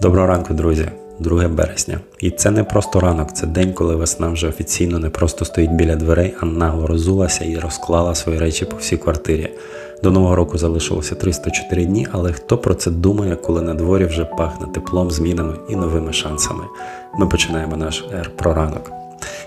Доброго ранку, друзі! 2 березня. І це не просто ранок, це день, коли весна вже офіційно не просто стоїть біля дверей, а нагло розулася і розклала свої речі по всій квартирі. До нового року залишилося 304 дні, але хто про це думає, коли на дворі вже пахне теплом, змінами і новими шансами? Ми починаємо наш ер про ранок.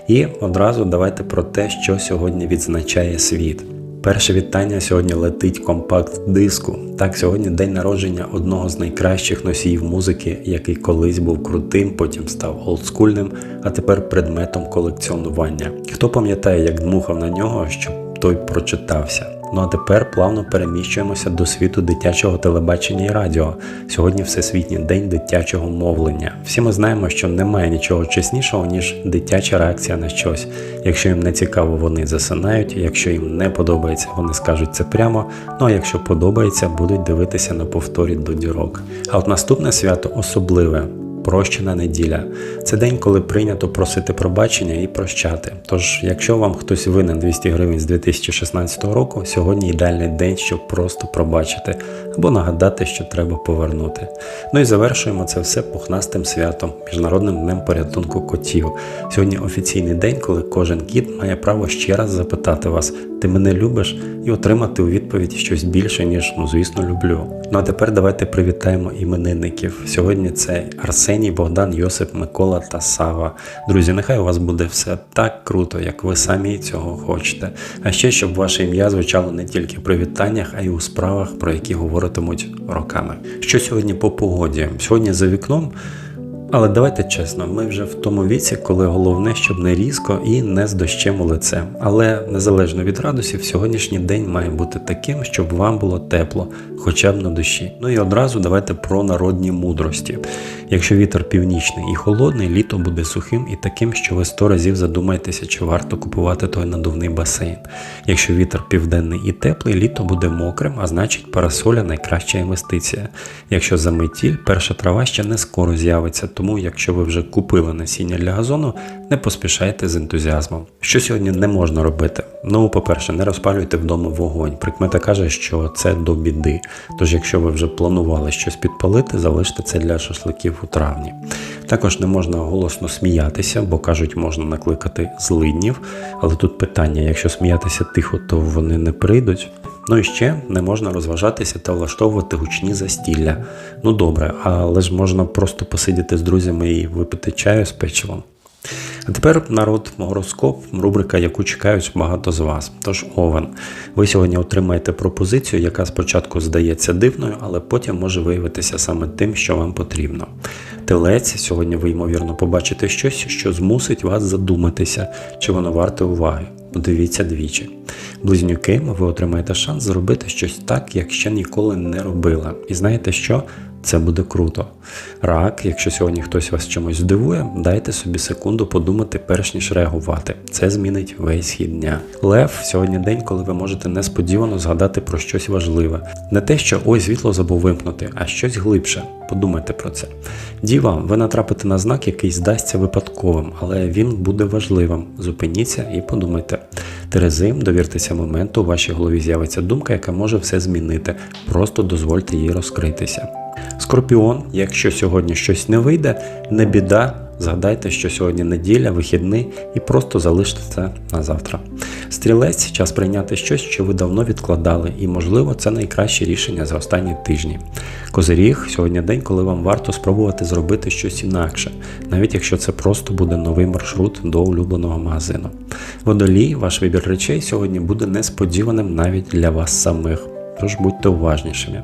І одразу давайте про те, що сьогодні відзначає світ. Перше вітання сьогодні летить компакт-диску. Так, сьогодні день народження одного з найкращих носіїв музики, який колись був крутим, потім став олдскульним, а тепер предметом колекціонування. Хто пам'ятає, як дмухав на нього, щоб той прочитався? Ну а тепер плавно переміщуємося до світу дитячого телебачення і радіо. Сьогодні Всесвітній день дитячого мовлення. Всі ми знаємо, що немає нічого чеснішого, ніж дитяча реакція на щось. Якщо їм не цікаво, вони засинають. Якщо їм не подобається, вони скажуть це прямо. Ну а якщо подобається, будуть дивитися на повторі до дірок. А от наступне свято особливе. Прощена неділя це день, коли прийнято просити пробачення і прощати. Тож, якщо вам хтось винен 200 гривень з 2016 року, сьогодні ідеальний день, щоб просто пробачити або нагадати, що треба повернути. Ну і завершуємо це все пухнастим святом, міжнародним днем порятунку котів. Сьогодні офіційний день, коли кожен кіт має право ще раз запитати вас, ти мене любиш, і отримати у відповідь щось більше, ніж ну звісно люблю. Ну а тепер давайте привітаємо іменинників. Сьогодні це Арсеній, Богдан, Йосип, Микола та Сава. Друзі, нехай у вас буде все так круто, як ви самі цього хочете. А ще щоб ваше ім'я звучало не тільки в привітаннях, а й у справах, про які говоритимуть роками. Що сьогодні по погоді? Сьогодні за вікном. Але давайте чесно, ми вже в тому віці, коли головне, щоб не різко і не з дощем у лице. Але незалежно від радусів, сьогоднішній день має бути таким, щоб вам було тепло, хоча б на душі. Ну і одразу давайте про народні мудрості. Якщо вітер північний і холодний, літо буде сухим і таким, що ви сто разів задумаєтеся, чи варто купувати той надувний басейн. Якщо вітер південний і теплий, літо буде мокрим, а значить парасоля найкраща інвестиція. Якщо заметіль, перша трава ще не скоро з'явиться, тому якщо ви вже купили насіння для газону, не поспішайте з ентузіазмом. Що сьогодні не можна робити? Ну, по-перше, не розпалюйте вдома вогонь. Прикмета каже, що це до біди. Тож, якщо ви вже планували щось підпалити, залиште це для шашликів у травні. Також не можна голосно сміятися, бо кажуть, можна накликати злиднів. Але тут питання: якщо сміятися тихо, то вони не прийдуть. Ну і ще не можна розважатися та влаштовувати гучні застілля. Ну добре, але ж можна просто посидіти з друзями і випити чаю з печивом. А тепер народ гороскоп, рубрика, яку чекають багато з вас. Тож Овен, ви сьогодні отримаєте пропозицію, яка спочатку здається дивною, але потім може виявитися саме тим, що вам потрібно. Телець, сьогодні ви ймовірно побачите щось, що змусить вас задуматися, чи воно варте уваги. Подивіться двічі. Близнюки, ви отримаєте шанс зробити щось так, як ще ніколи не робила. І знаєте що? Це буде круто. Рак, якщо сьогодні хтось вас чимось здивує, дайте собі секунду подумати, перш ніж реагувати. Це змінить весь хід дня. Лев сьогодні день, коли ви можете несподівано згадати про щось важливе. Не те, що ой, світло забув вимкнути, а щось глибше. Подумайте про це. Діва, ви натрапите на знак, який здасться випадковим, але він буде важливим. Зупиніться і подумайте. Терези, довіртеся моменту, у вашій голові з'явиться думка, яка може все змінити. Просто дозвольте їй розкритися. Скорпіон, якщо сьогодні щось не вийде, не біда. Згадайте, що сьогодні неділя, вихідний, і просто залиште це на завтра. Стрілець час прийняти щось, що ви давно відкладали, і, можливо, це найкраще рішення за останні тижні. Козиріг сьогодні день, коли вам варто спробувати зробити щось інакше, навіть якщо це просто буде новий маршрут до улюбленого магазину. Водолій, ваш вибір речей сьогодні буде несподіваним навіть для вас самих. Тож будьте уважнішими.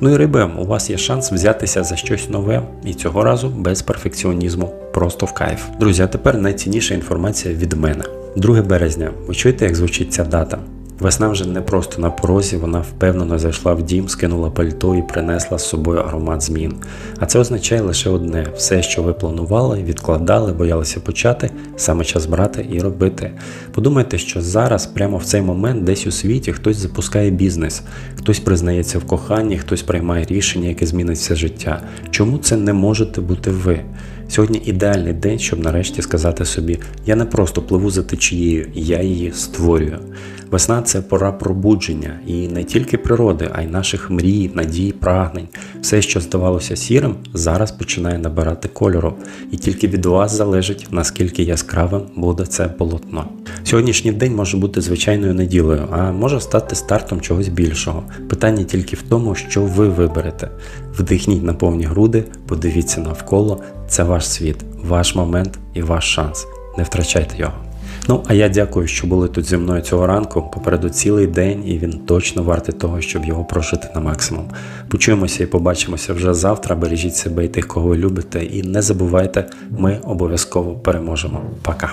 Ну і риби, у вас є шанс взятися за щось нове, і цього разу без перфекціонізму, просто в кайф. Друзі, а тепер найцінніша інформація від мене. 2 березня. Ви чуєте, як звучить ця дата? Весна вже не просто на порозі, вона впевнено зайшла в дім, скинула пальто і принесла з собою аромат змін. А це означає лише одне: все, що ви планували, відкладали, боялися почати, саме час брати і робити. Подумайте, що зараз, прямо в цей момент, десь у світі хтось запускає бізнес, хтось признається в коханні, хтось приймає рішення, яке змінить все життя. Чому це не можете бути ви? Сьогодні ідеальний день, щоб нарешті сказати собі: я не просто пливу за течією, я її створюю. Весна це пора пробудження і не тільки природи, а й наших мрій, надій, прагнень. Все, що здавалося сірим, зараз починає набирати кольору, і тільки від вас залежить, наскільки яскравим буде це полотно. Сьогоднішній день може бути звичайною неділею, а може стати стартом чогось більшого. Питання тільки в тому, що ви виберете. Вдихніть на повні груди, подивіться навколо. Це ваш світ, ваш момент і ваш шанс. Не втрачайте його. Ну, а я дякую, що були тут зі мною цього ранку. Попереду цілий день, і він точно вартий того, щоб його прожити на максимум. Почуємося і побачимося вже завтра. Бережіть себе і тих, кого ви любите. І не забувайте, ми обов'язково переможемо. Пока.